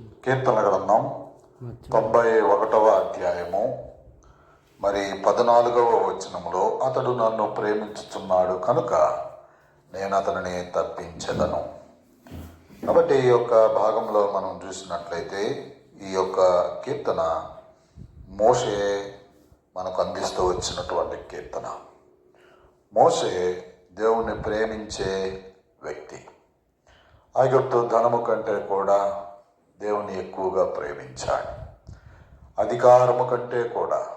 కీర్తన గ్రంథం తొంభై ఒకటవ అధ్యాయము. మరి పద్నాలుగవ వచనములో అతడు నన్ను ప్రేమించుతున్నాడు కనుక నేను అతనిని తప్పించెదను. కాబట్టి ఈ యొక్క భాగంలో మనం చూసినట్లయితే ఈ యొక్క కీర్తన మోషే మనకు అందిస్తూ వచ్చినటువంటి కీర్తన. మోషే దేవుణ్ణి ప్రేమించే వ్యక్తి. ఐగుప్తు ధనము కంటే కూడా దేవుని ఎక్కువగా ప్రేమించాడు అధికారము కంటే కూడా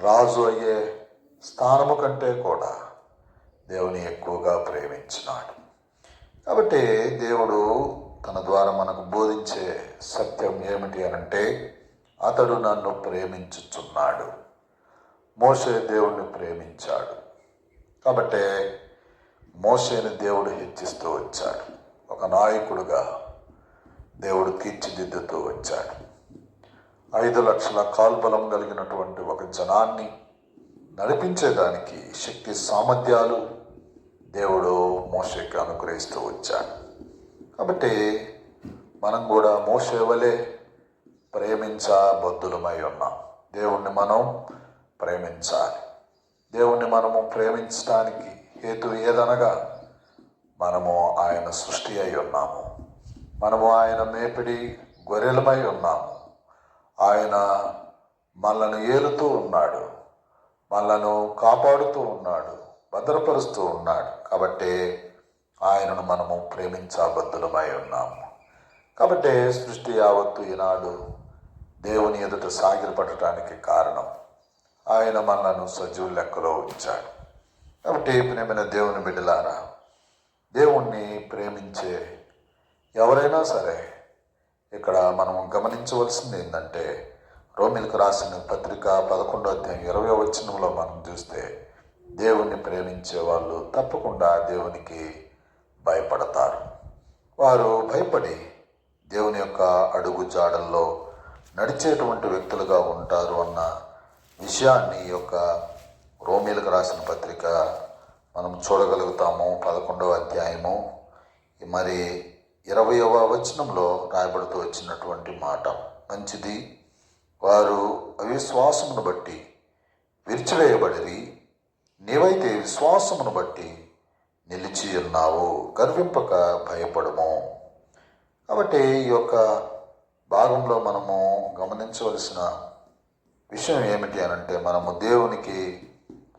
రాజు అయ్యే స్థానము కంటే కూడా దేవుని ఎక్కువగా ప్రేమించినాడు. కాబట్టి దేవుడు తన ద్వారా మనకు బోధించే సత్యం ఏమిటి అనంటే అతడు నన్ను ప్రేమించుచున్నాడు. మోసే దేవుణ్ణి ప్రేమించాడు. కాబట్టి మోసేని దేవుడు హెచ్చిస్తూ వచ్చాడు. ఒక నాయకుడుగా దేవుడు తీర్చిదిద్దుతూ వచ్చాడు. ఐదు లక్షల కాల్బలం కలిగినటువంటి ఒక జనాన్ని నడిపించేదానికి శక్తి సామర్థ్యాలు దేవుడు మోషకి అనుగ్రహిస్తూ వచ్చాడు. కాబట్టి మనం కూడా మోసేవలే వలె ప్రేమించబద్దులమై ఉన్నాం. దేవుణ్ణి మనం ప్రేమించాలి. దేవుణ్ణి మనము ప్రేమించడానికి హేతు ఏదనగా మనము ఆయన సృష్టి అయి ఉన్నాము. మనము ఆయన మేపిడి గొర్రెలమై ఉన్నాము. ఆయన మనలను ఏలుతూ ఉన్నాడు. మనలను కాపాడుతూ ఉన్నాడు. భద్రపరుస్తూ ఉన్నాడు. కాబట్టి ఆయనను మనము ప్రేమించబద్ధులమై ఉన్నాము. కాబట్టి సృష్టి యావత్తు ఈనాడు దేవుని ఎదుట సాగిలపడటానికి కారణం. ఆయన మనలను సజీవ లెక్కలో ఉంచాడు. కాబట్టి ప్రేమైన దేవుని బిడ్డలారా దేవుణ్ణి ప్రేమించే ఎవరైనా సరే ఇక్కడ మనం గమనించవలసింది ఏంటంటే రోమిలకు రాసిన పత్రిక పదకొండో అధ్యాయం ఇరవై వచనంలో మనం చూస్తే దేవుణ్ణి ప్రేమించే వాళ్ళు తప్పకుండా దేవునికి భయపడతారు. వారు భయపడి దేవుని యొక్క అడుగు జాడల్లో నడిచేటువంటి వ్యక్తులుగా ఉంటారు అన్న విషయాన్ని యొక్క రోమిలకు రాసిన పత్రిక మనం చూడగలుగుతాము. పదకొండవ అధ్యాయము. మరి ఇరవయవ వచనంలో రాయబడుతూ వచ్చినటువంటి మాట. మంచిది వారు అవిశ్వాసమును బట్టి విరిచివేయబడిరి నీవైతే విశ్వాసమును బట్టి నిలిచి ఉన్నావు గర్వింపక భయపడము. కాబట్టి ఈ యొక్క భాగంలో మనము గమనించవలసిన విషయం ఏమిటి అనంటే మనము దేవునికి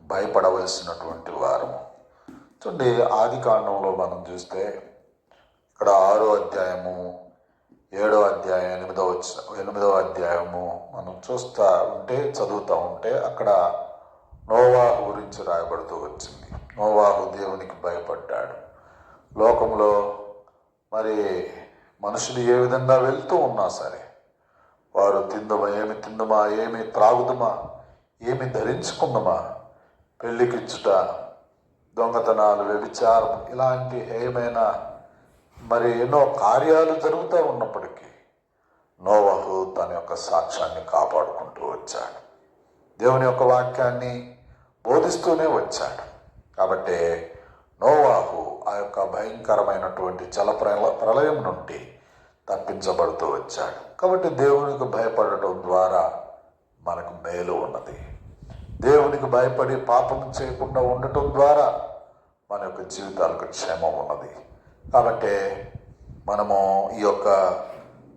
భయపడవలసినటువంటి వారము. చూడండి ఆది కాండంలో మనం చూస్తే ఇక్కడ ఆరో అధ్యాయము ఏడో అధ్యాయం ఎనిమిదో వచ్చిన ఎనిమిదవ అధ్యాయము మనం చూస్తూ ఉంటే చదువుతూ ఉంటే అక్కడ నోవాహు గురించి రాయబడుతూ వచ్చింది. నోవాహు దేవునికి భయపడ్డాడు. లోకంలో మరి మనుషులు ఏ విధంగా వెళ్తూ ఉన్నా సరే వారు తిందమా ఏమి తిందమా ఏమి త్రాగుదమా ఏమి ధరించుకుందమా పెళ్ళికిచ్చుట దొంగతనాలు వ్యభిచారం ఇలాంటి ఏమైనా మరి ఎన్నో కార్యాలు జరుగుతూ ఉన్నప్పటికీ నోవహు తన యొక్క సాక్ష్యాన్ని కాపాడుకుంటూ వచ్చాడు. దేవుని యొక్క వాక్యాన్ని బోధిస్తూనే వచ్చాడు. కాబట్టి నోవాహు ఆ యొక్క భయంకరమైనటువంటి జల ప్రళ- ప్రళయం నుండి తప్పించబడుతూ వచ్చాడు. కాబట్టి దేవునికి భయపడటం ద్వారా మనకు మేలు ఉన్నది. దేవునికి భయపడి పాపం చేయకుండా ఉండటం ద్వారా మన యొక్క జీవితాలకు క్షేమం ఉన్నది. కాబట్టి మనము ఈ యొక్క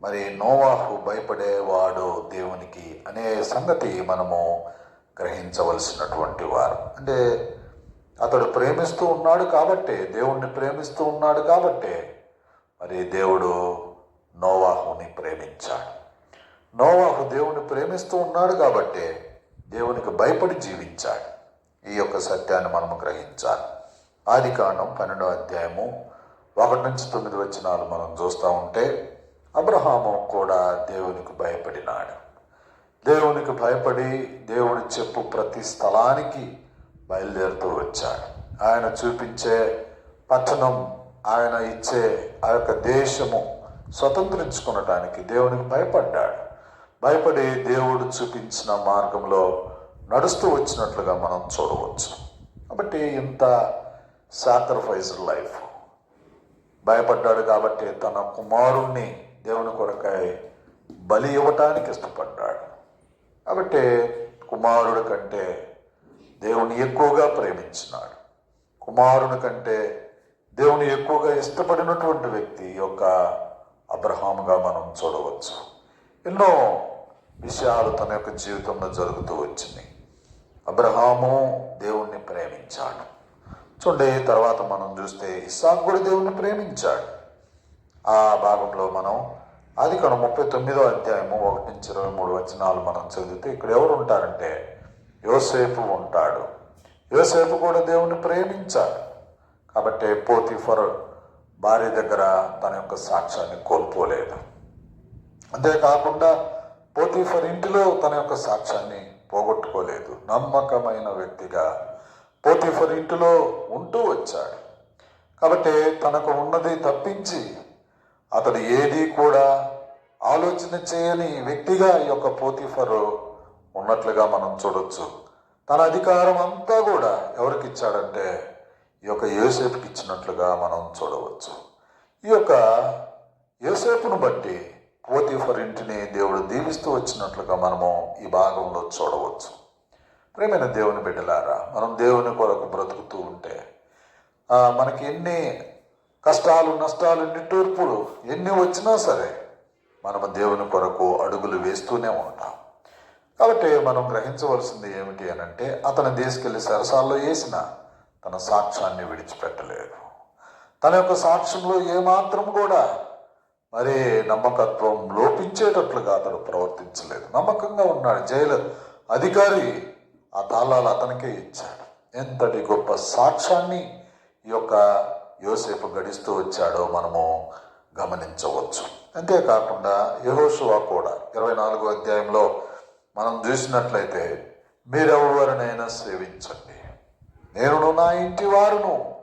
మరి నోవాహు భయపడేవాడు దేవునికి అనే సంగతి మనము గ్రహించవలసినటువంటి వారు. అంటే అతడు ప్రేమిస్తూ ఉన్నాడు కాబట్టే దేవుణ్ణి ప్రేమిస్తూ ఉన్నాడు కాబట్టే మరి దేవుడు నోవాహుని ప్రేమించాడు. నోవాహు దేవుని ప్రేమిస్తూ ఉన్నాడు కాబట్టే దేవునికి భయపడి జీవించాడు. ఈ యొక్క సత్యాన్ని మనము గ్రహించాలి. ఆది కాండం పన్నెండో అధ్యాయము ఒకటి నుంచి తొమ్మిది వచనాలు మనం చూస్తూ ఉంటే అబ్రహాము కూడా దేవునికి భయపడినాడు. దేవునికి భయపడి దేవుడు చెప్పు ప్రతి స్థలానికి బయలుదేరుతూ వచ్చాడు. ఆయన చూపించే పట్టణం ఆయన ఇచ్చే ఆ యొక్క దేశము స్వతంత్రించుకునటానికి దేవునికి భయపడ్డాడు. భయపడి దేవుడు చూపించిన మార్గంలో నడుస్తూ వచ్చినట్లుగా మనం చూడవచ్చు. కాబట్టి ఇంత సాక్రిఫైస్ లైఫ్ భయపడ్డాడు కాబట్టి తన కుమారుణ్ణి దేవుని కొరకై బలి ఇవ్వటానికి ఇష్టపడ్డాడు. కాబట్టి కుమారుడు కంటే దేవుని ఎక్కువగా ప్రేమించినాడు. కుమారుని కంటే దేవుని ఎక్కువగా ఇష్టపడినటువంటి వ్యక్తి యొక్క అబ్రహాముగా మనం చూడవచ్చు. ఎన్నో విషయాలు తన యొక్క జీవితంలో జరుగుతూ వచ్చినాయి. అబ్రహాము దేవుణ్ణి ప్రేమించాడు. చూడండి తర్వాత మనం చూస్తే ఇస్సాకు కూడా దేవుణ్ణి ప్రేమించాడు. ఆ భాగంలో మనం అది కను ముప్పై తొమ్మిదో అధ్యాయము ఒకటి నుంచి ఇరవై మూడు వచనాలు మనం చదివితే ఇక్కడ ఎవరు ఉంటారంటే యోసేపు ఉంటాడు. యోసేపు కూడా దేవుణ్ణి ప్రేమించాడు. కాబట్టి పోతిఫర్ భార్య దగ్గర తన యొక్క సాక్ష్యాన్ని కోల్పోలేదు. అంతేకాకుండా పోతిఫర్ ఇంటిలో తన యొక్క సాక్ష్యాన్ని పోగొట్టుకోలేదు. నమ్మకమైన వ్యక్తిగా పోతీఫర్ ఇంటిలో ఉంటూ వచ్చాడు. కాబట్టి తనకు ఉన్నది తప్పించి అతడు ఏది కూడా ఆలోచన చేయని వ్యక్తిగా ఈ యొక్క పోతీఫరు ఉన్నట్లుగా మనం చూడొచ్చు. తన అధికారం అంతా కూడా ఎవరికి ఇచ్చాడంటే ఈ యొక్క యోసేపుకి ఇచ్చినట్లుగా మనం చూడవచ్చు. ఈ యొక్క యోసేపును బట్టి పోతీఫర్ ఇంటిని దేవుడు దీవిస్తూ వచ్చినట్లుగా మనము ఈ భాగంలో చూడవచ్చు. ప్రేమైన దేవుని బిడ్డలారా మనం దేవుని కొరకు బ్రతుకుతూ ఉంటే మనకి ఎన్ని కష్టాలు నష్టాలు నిట్టూర్పులు ఎన్ని వచ్చినా సరే మనము దేవుని కొరకు అడుగులు వేస్తూనే ఉంటాం. కాబట్టి మనం గ్రహించవలసింది ఏమిటి అని అంటే అతను తీసుకెళ్ళి సరసాల్లో వేసిన తన సాక్ష్యాన్ని విడిచిపెట్టలేదు. తన యొక్క సాక్ష్యంలో ఏమాత్రం కూడా మరి నమ్మకత్వం లోపించేటట్లుగా అతడు ప్రవర్తించలేదు. నమ్మకంగా ఉన్నాడు. జైలు అధికారి ఆ తాళాలు అతనికే ఇచ్చాడు. ఎంతటి గొప్ప సాక్ష్యాన్ని ఈ యొక్క యోసేపు గడిస్తూ వచ్చాడో మనము గమనించవచ్చు. అంతేకాకుండా యహోషువా కూడా ఇరవై నాలుగో అధ్యాయంలో మనం చూసినట్లయితే మీరెవరినైనా సేవించండి. నేను నా ఇంటి వారును.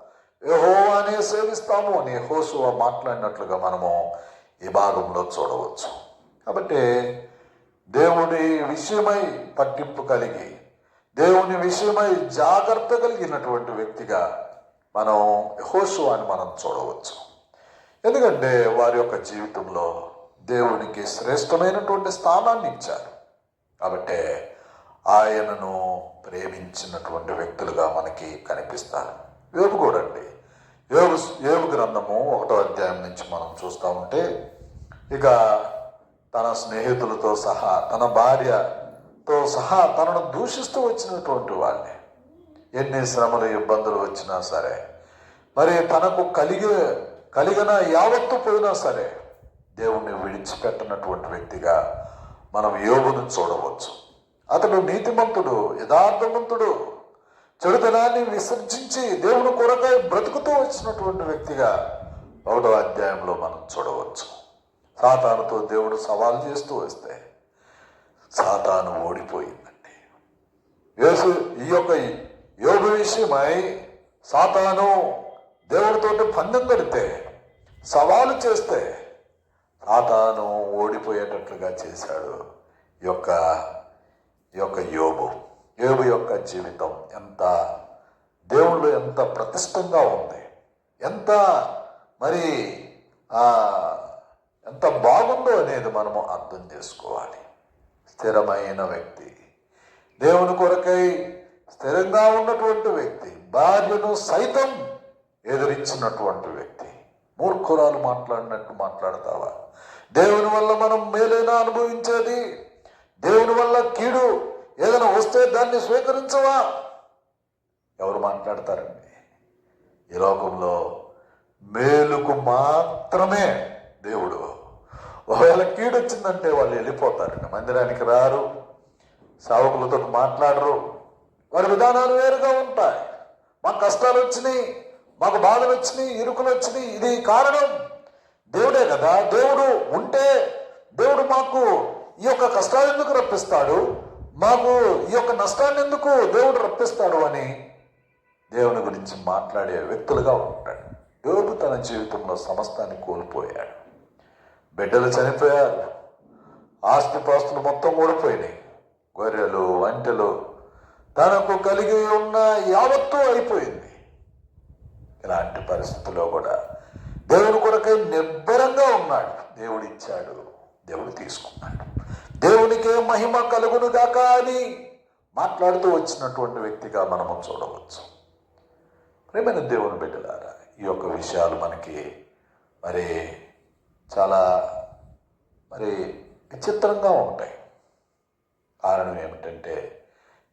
యెహోవానే సేవిస్తాము. అని యెహోషువ మాట్లాడినట్లుగా మనము ఈ భాగంలో చూడవచ్చు. కాబట్టి దేవుని విషయమై పట్టింపు కలిగి దేవుని విషయమై జాగ్రత్త కలిగినటువంటి వ్యక్తిగా మనం యెహోషువాని మనం చూడవచ్చు. ఎందుకంటే వారి యొక్క జీవితంలో దేవునికి శ్రేష్టమైనటువంటి స్థానాన్ని ఇచ్చారు. కాబట్టి ఆయనను ప్రేమించినటువంటి వ్యక్తులుగా మనకి కనిపిస్తారు. యోగు కూడా అండి. యోగు యోగు గ్రంథము ఒకటో అధ్యాయం నుంచి మనం చూస్తూ ఉంటే ఇక తన స్నేహితులతో సహా తన భార్య తో సహా తనను దూషిస్తూ వచ్చినటువంటి వాళ్ళే. ఎన్ని శ్రమలు ఇబ్బందులు వచ్చినా సరే. మరి తనకు కలిగి కలిగిన యావత్తు పోయినా సరే దేవుణ్ణి విడిచిపెట్టనటువంటి వ్యక్తిగా మనం యోగును చూడవచ్చు. అతడు నీతిమంతుడు యథార్థవంతుడు. చెడుతనాన్ని విసర్జించి దేవుని కొరకై బ్రతుకుతూ వచ్చినటువంటి వ్యక్తిగా ఒకటో అధ్యాయంలో మనం చూడవచ్చు. సాతానుతో దేవుడు సవాల్ చేస్తూ వస్తే సాతాను ఓడిపోయిందండి. యేసు ఈ యొక్క యోగ విషయమై సాతాను దేవుడితోటి పందెం కడితే సవాలు చేస్తే సాతాను ఓడిపోయేటట్లుగా చేశాడు ఈ యొక్క ఈ యొక్క యోబు. యోబు యొక్క జీవితం ఎంత దేవుళ్ళు ఎంత ప్రతిష్టంగా ఉంది. ఎంత మరి ఆ ఎంత బాగుందో అనేది మనము అర్థం చేసుకోవాలి. స్థిరమైన వ్యక్తి. దేవుని కొరకై స్థిరంగా ఉన్నటువంటి వ్యక్తి భార్యను సైతం ఎదిరించినటువంటి వ్యక్తి. మూర్ఖురాలు మాట్లాడినట్టు మాట్లాడతావా? దేవుని వల్ల మనం మేలైనా అనుభవించేది? దేవుని వల్ల కీడు ఏదైనా వస్తే దాన్ని స్వీకరించవా? ఎవరు మాట్లాడతారండి? ఈ లోకంలో మేలుకు మాత్రమే దేవుడు ఒకవేళ కీడు వచ్చిందంటే వాళ్ళు వెళ్ళిపోతారండి మందిరానికి రారు సావకులతో మాట్లాడరు. వారి విధానాలు వేరుగా ఉంటాయి. మాకు కష్టాలు వచ్చినాయి మాకు బాధలు వచ్చినాయి ఇరుకులు వచ్చినాయి. ఇది కారణం. దేవుడే కదా. దేవుడు ఉంటే దేవుడు మాకు ఈ యొక్క కష్టాలు ఎందుకు రప్పిస్తాడు? మాకు ఈ యొక్క నష్టాన్ని ఎందుకు దేవుడు రప్పిస్తాడు అని దేవుని గురించి మాట్లాడే వ్యక్తులుగా ఉంటాడు. దేవుడు తన జీవితంలో సమస్తాన్ని కోల్పోయాడు. బిడ్డలు చనిపోయారు. ఆస్తిపాస్తులు మొత్తం ఓడిపోయినాయి గొర్రెలు వంటలు తనకు కలిగి ఉన్న యావత్తు అయిపోయింది. ఇలాంటి పరిస్థితుల్లో కూడా దేవుని కొరకై నిబ్బరంగా ఉన్నాడు. దేవుడు ఇచ్చాడు దేవుడు తీసుకున్నాడు. దేవునికే మహిమ కలుగును గాక అని మాట్లాడుతూ వచ్చినటువంటి వ్యక్తిగా మనము చూడవచ్చు. ప్రేమైన దేవుని బిడ్డలారా ఈ యొక్క విషయాలు మనకి మరి చాలా మరి విచిత్రంగా ఉంటాయి. కారణం ఏమిటంటే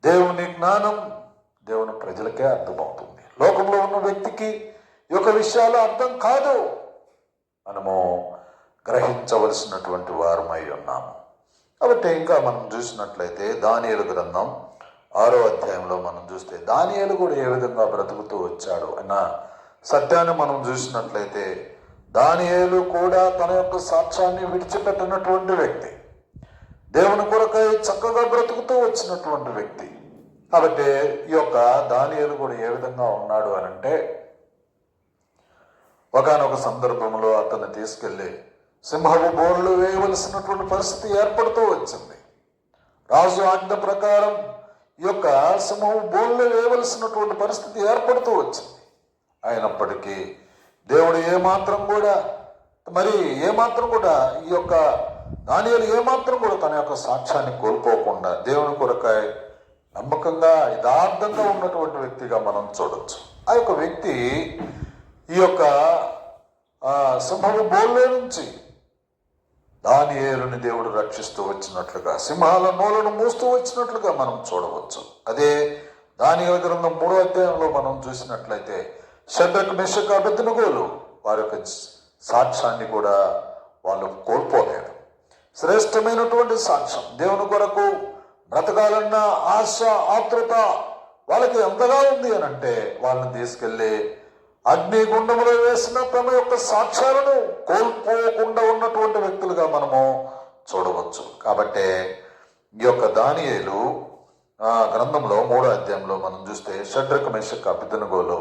దేవుని జ్ఞానం దేవుని ప్రజలకే అర్థమవుతుంది. లోకంలో ఉన్న వ్యక్తికి యొక్క విషయాలు అర్థం కాదు. మనము గ్రహించవలసినటువంటి వారమై ఉన్నాము. కాబట్టి ఇంకా మనం చూసినట్లయితే దానియలు గ్రంథం ఆరో అధ్యాయంలో మనం చూస్తే దానియలు కూడా ఏ విధంగా బ్రతుకుతూ వచ్చాడు అన్న సత్యాన్ని మనం చూసినట్లయితే దానియేలు కూడా తన యొక్క సాక్ష్యాన్ని విడిచిపెట్టినటువంటి వ్యక్తి. దేవుని కొరకై చక్కగా బ్రతుకుతూ వచ్చినటువంటి వ్యక్తి. కాబట్టి ఈ యొక్క దానియలు కూడా ఏ విధంగా ఉన్నాడు అని అంటే ఒకనొక సందర్భంలో అతన్ని తీసుకెళ్ళి సింహపు బోర్లు వేయవలసినటువంటి పరిస్థితి ఏర్పడుతూ వచ్చింది. రాజు ఆజ్ఞ ప్రకారం ఈ యొక్క సింహపు బోర్లు వేయవలసినటువంటి పరిస్థితి ఏర్పడుతూ వచ్చింది. అయినప్పటికీ దేవుడు ఏమాత్రం కూడా మరి ఏమాత్రం కూడా ఈ యొక్క దానియలు ఏమాత్రం కూడా తన యొక్క సాక్ష్యాన్ని కోల్పోకుండా దేవుని కొరకాయ నమ్మకంగా యథార్థంగా ఉన్నటువంటి వ్యక్తిగా మనం చూడొచ్చు. ఆ యొక్క వ్యక్తి ఈ యొక్క సింహం సింహము బోల్లో నుంచి దానియేలుని దేవుడు రక్షిస్తూ వచ్చినట్లుగా సింహాల నోలను మూస్తూ వచ్చినట్లుగా మనం చూడవచ్చు. అదే దాని గ్రంథం మూడో అధ్యాయంలో మనం చూసినట్లయితే షడ్రక్ మెషక్ అబెద్దనుగోలు వారి యొక్క సాక్ష్యాన్ని కూడా వాళ్ళు కోల్పోలేదు. శ్రేష్టమైనటువంటి సాక్ష్యం. దేవుని కొరకు బ్రతకాలన్న ఆశ ఆతృత వాళ్ళకి ఎంతగా ఉంది అని అంటే వాళ్ళని తీసుకెళ్ళి అగ్నిగుండములో వేసిన తమ యొక్క సాక్ష్యాలను కోల్పోకుండా ఉన్నటువంటి వ్యక్తులుగా మనము చూడవచ్చు. కాబట్టి ఈ యొక్క దానియేలు గ్రంథంలో మూడో అధ్యాయంలో మనం చూస్తే షడ్రక మేషక్ అభిదనగోలో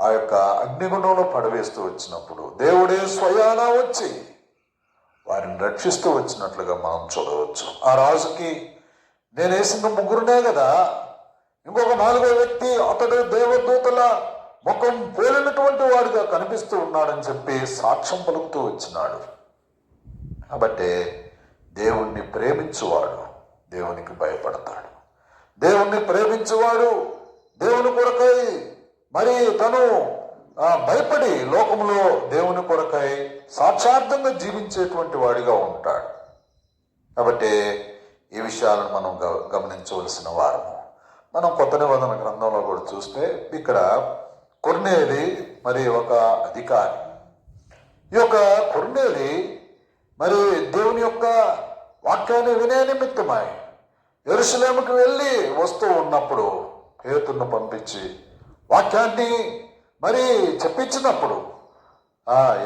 ఆ యొక్క అగ్నిగుండంలో పడవేస్తూ వచ్చినప్పుడు దేవుడే స్వయాన వచ్చి వారిని రక్షిస్తూ వచ్చినట్లుగా మనం చూడవచ్చు. ఆ రాజుకి నేను వేసిన ముగ్గురునే కదా. ఇంకొక నాలుగో వ్యక్తి అతడు దేవదూతల ముఖం పోలినటువంటి వాడిగా కనిపిస్తూ ఉన్నాడని చెప్పి సాక్ష్యం పలుకుతూ వచ్చినాడు. కాబట్టి దేవుణ్ణి ప్రేమించువాడు దేవునికి భయపడతాడు. దేవుణ్ణి ప్రేమించువాడు దేవుని కొరకై మరి తను భయపడి లోకంలో దేవుని కొరకై సాక్షార్థంగా జీవించేటువంటి వాడిగా ఉంటాడు. కాబట్టి ఈ విషయాలను మనం గ- గమనించవలసిన వారము. మనం కొత్త నిబంధన గ్రంథంలో కూడా చూస్తే ఇక్కడ కొర్నేది మరి ఒక అధికారి. ఈ యొక్క కొర్నేది మరి దేవుని యొక్క వాక్యాన్ని వినే నిమిత్తమై ఎరుసలేముకు వెళ్ళి వస్తూ ఉన్నప్పుడు పేతును పంపించి వాక్యాన్ని మరి చెప్పించినప్పుడు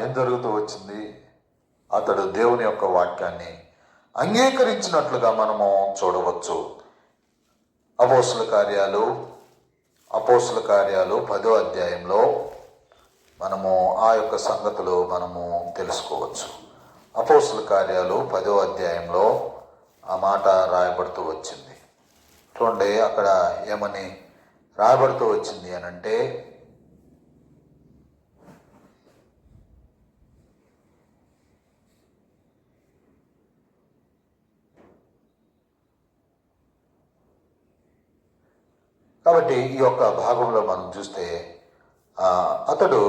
ఏం జరుగుతూ వచ్చింది? అతడు దేవుని యొక్క వాక్యాన్ని అంగీకరించినట్లుగా మనము చూడవచ్చు. అపోసుల కార్యాలు అపోసుల కార్యాలు పదో అధ్యాయంలో మనము ఆ యొక్క సంగతులు మనము తెలుసుకోవచ్చు. అపోసుల కార్యాలు పదో అధ్యాయంలో ఆ మాట రాయబడుతూ వచ్చింది. చూడండి అక్కడ ఏమని రాబడితో వచ్చింది అని అంటే కాబట్టి ఈ యొక్క భాగంలో మనం చూస్తే అతడు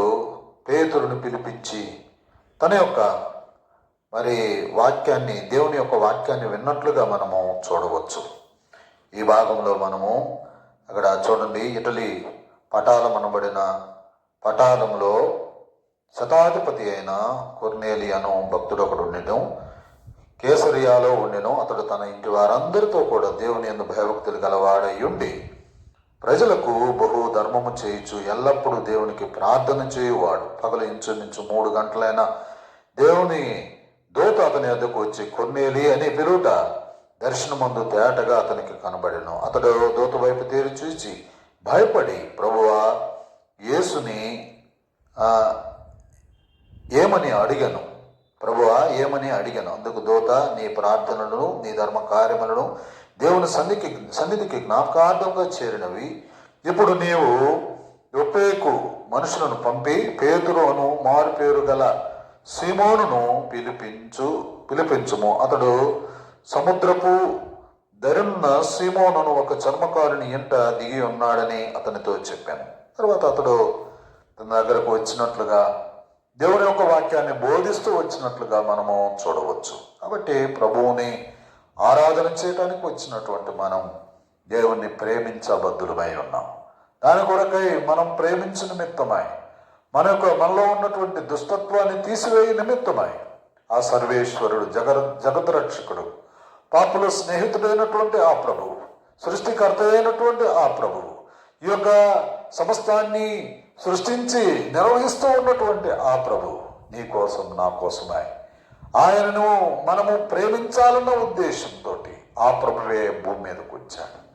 పేతురుని పిలిపించి తన యొక్క మరి వాక్యాన్ని దేవుని యొక్క వాక్యాన్ని విన్నట్లుగా మనము చూడవచ్చు. ఈ భాగంలో మనము అక్కడ చూడండి ఇటలీ పటాలం అనబడిన పటాలంలో శతాధిపతి అయిన కొర్నేలి అను భక్తుడు ఒకడు ఉండడం కేసరియాలో ఉండెను. అతడు తన ఇంటి వారందరితో కూడా దేవుని ఎందు భయభక్తులు గలవాడై ఉండి ప్రజలకు బహు ధర్మము చేయించు ఎల్లప్పుడూ దేవునికి ప్రార్థన చేయువాడు. పగలు ఇంచుమించు మూడు గంటలైన దేవుని దూత అతని వద్దకు వచ్చి కొన్నేలి అని పిలుట దర్శనమందు తేటగా అతనికి కనబడెను. అతడు దూత వైపు తీరు చూచి భయపడి ప్రభువా యేసుని ఏమని అడిగను? ప్రభువా ఏమని అడిగను? అందుకు దూత నీ ప్రార్థనలను నీ ధర్మ కార్యములను దేవుని సన్నిధికి సన్నిధికి జ్ఞాపకార్థంగా చేరినవి. ఇప్పుడు నీవు యొప్పేకు మనుషులను పంపి పేతురు మారు పేరు గల సీమోనును పిలిపించు పిలిపించుము. అతడు సముద్రపు దరున్న సీమోనును ఒక చర్మకారుని ఇంట దిగి ఉన్నాడని అతనితో చెప్పాను. తర్వాత అతడు తన దగ్గరకు వచ్చినట్లుగా దేవుని యొక్క వాక్యాన్ని బోధిస్తూ వచ్చినట్లుగా మనము చూడవచ్చు. కాబట్టి ప్రభువుని ఆరాధన చేయడానికి వచ్చినటువంటి మనం దేవుణ్ణి ప్రేమించబద్దులమై ఉన్నాం. దాని కొరకై మనం ప్రేమించు నిమిత్తమై మన యొక్క మనలో ఉన్నటువంటి దుష్టత్వాన్ని తీసివేయ నిమిత్తమై ఆ సర్వేశ్వరుడు జగ జగద్రక్షకుడు పాపుల స్నేహితుడైనటువంటి ఆ ప్రభువు సృష్టికర్త అయినటువంటి ఆ ప్రభువు ఈ యొక్క సమస్తాన్ని సృష్టించి నిర్వహిస్తూ ఉన్నటువంటి ఆ ప్రభువు నీ కోసం నా కోసమై. ఆయనను మనము ప్రేమించాలన్న ఉద్దేశంతో ఆ ప్రభువే భూమి మీదకు వచ్చాడు.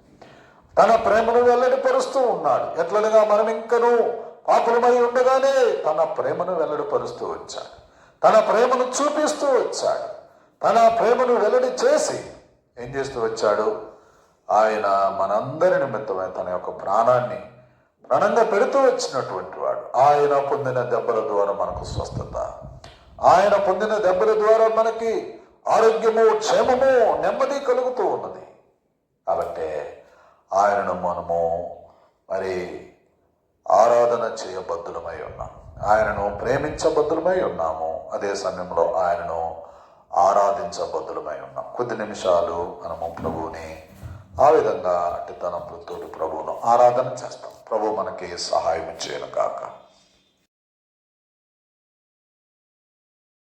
తన ప్రేమను వెల్లడిపరుస్తూ ఉన్నాడు. ఎట్లనగా మనం ఇంకను పాపులమై ఉండగానే తన ప్రేమను వెల్లడిపరుస్తూ వచ్చాడు. తన ప్రేమను చూపిస్తూ వచ్చాడు. తన ప్రేమను వెల్లడి చేసి ఏం చేస్తూ వచ్చాడు? ఆయన మనందరి నిమిత్తమై తన యొక్క ప్రాణాన్ని ప్రాణంగా పెడుతూ వచ్చినటువంటి వాడు. ఆయన పొందిన దెబ్బల ద్వారా మనకు స్వస్థత. ఆయన పొందిన దెబ్బల ద్వారా మనకి ఆరోగ్యము క్షేమము నెమ్మది కలుగుతూ ఉన్నది. కాబట్టి ఆయనను మనము మరి ఆరాధన చేయబద్దులమై ఉన్నాం. ఆయనను ప్రేమించబద్దులమై ఉన్నాము. అదే సమయంలో ఆయనను ఆరాధించబద్దులమై ఉన్నాం. కొద్ది నిమిషాలు మనము ప్రభువుని ఆ విధంగా అట్టి తన ప్రభువును ఆరాధన చేస్తాం. ప్రభు మనకి సహాయం చేయను కాక